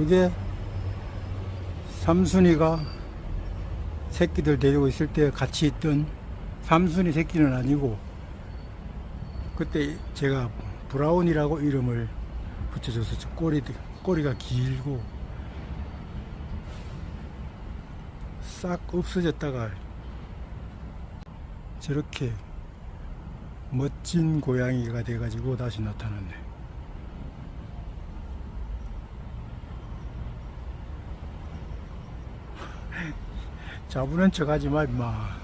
이게 삼순이가 새끼들 데리고 있을 때 같이 있던 삼순이 새끼는 아니고 그때 제가 브라운이라고 이름을 붙여줘서 저 꼬리, 꼬리가 길고 싹 없어졌다가 저렇게 멋진 고양이가 돼가지고 다시 나타났네. 자부는 척 하지 마, 임마.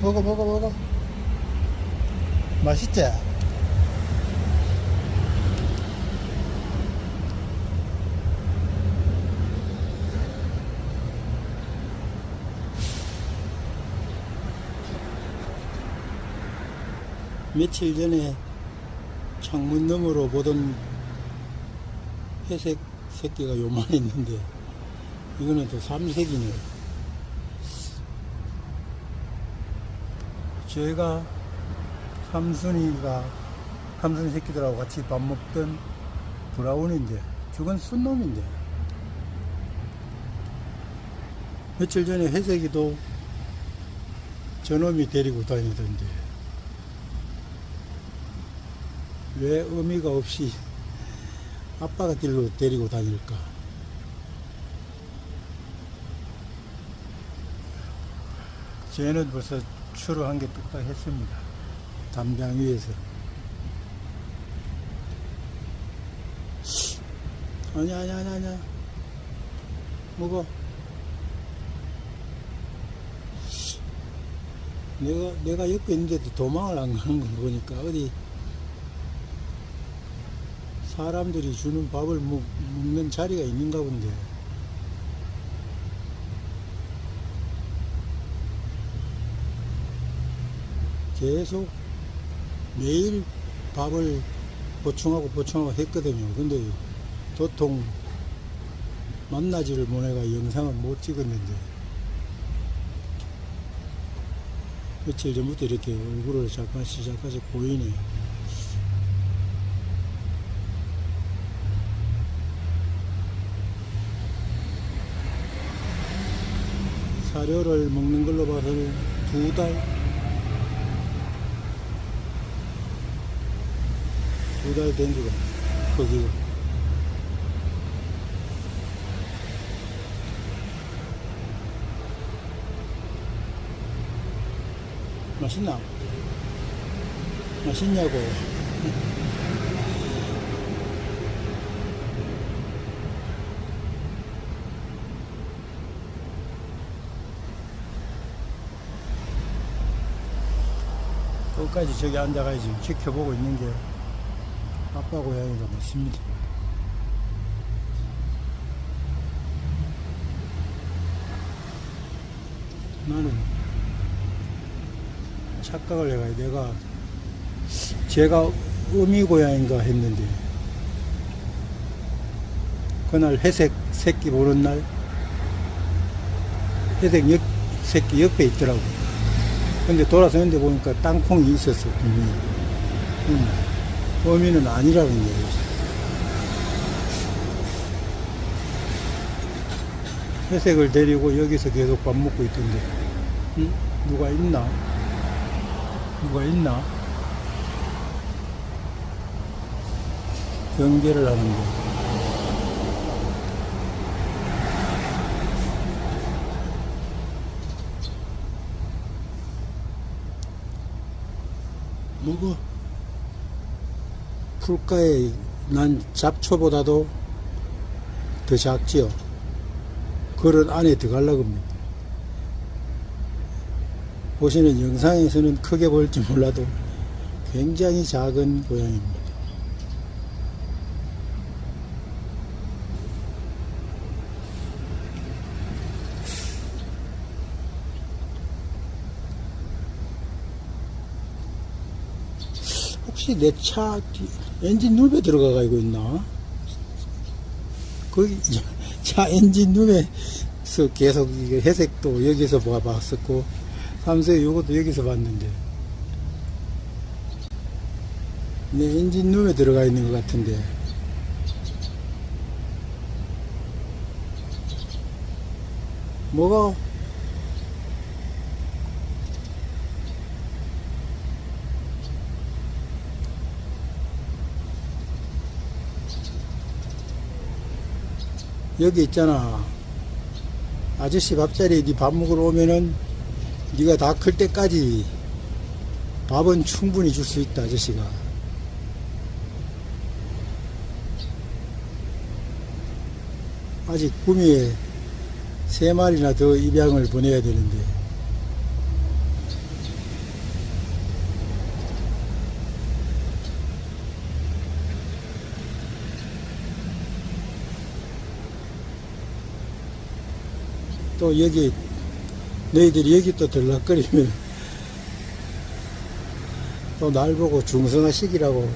먹어, 먹어, 먹어. 맛있지? 며칠 전에 창문 너머로 보던 회색 새끼가 요만했는데 이거는 또 삼색이네. 저희가 삼순이가 삼순이 새끼들하고 같이 밥 먹던 브라운인데 저건 순놈인데 며칠 전에 회색이도 저놈이 데리고 다니던데 왜 의미가 없이 아빠가 길로 데리고 다닐까 쟤는 벌써 추루한 게 뚝딱 했습니다. 담장 위에서. 아니야, 아니야, 아니야, 아니야. 먹어. 내가, 내가 옆에 있는데도 도망을 안 가는 걸 보니까 어디 사람들이 주는 밥을 먹, 먹는 자리가 있는가 본데. 계속 매일 밥을 보충하고 보충하고 했거든요. 근데 도통 만나지를 못해가 영상을 못 찍었는데 며칠 전부터 이렇게 얼굴을 잠깐씩 잠깐씩 보이네. 사료를 먹는 걸로 봐서는 두 달, 두 달 된 지가 거기가 맛있나? 맛있냐고 끝까지 저기 앉아가 지금 지켜보고 있는 게 아빠 고양이가 맞습니다. 나는 착각을 해가 내가 제가 어미 고양인가 했는데 그날 회색 새끼 보는 날 회색 옆, 새끼 옆에 있더라고. 근데 돌아서는데 보니까 땅콩이 있었어. 분명히. 음, 어미는 아니라는 거예요. 회색을 데리고 여기서 계속 밥 먹고 있던데. 응? 누가 있나? 누가 있나? 경계를 하는데. 먹어. 풀가에 난 잡초보다도 더 작지요. 그릇 안에 들어가려고 합니다. 보시는 영상에서는 크게 보일지 몰라도 굉장히 작은 고양이입니다. 혹시 내 차 엔진 룸에 들어가고 있나? 거기 차 엔진 룸에서 계속 이게 회색도 여기서 봐봤었고 삼세 요것도 여기서 봤는데 내 엔진 룸에 들어가 있는 것 같은데 뭐가 여기 있잖아. 아저씨 밥자리에 네 밥 먹으러 오면은 네가 다 클 때까지 밥은 충분히 줄 수 있다, 아저씨가. 아직 구미에 세 마리나 더 입양을 보내야 되는데. 또 여기 너희들이 여기 또 들락거리면 또 날 보고 중성화시키라고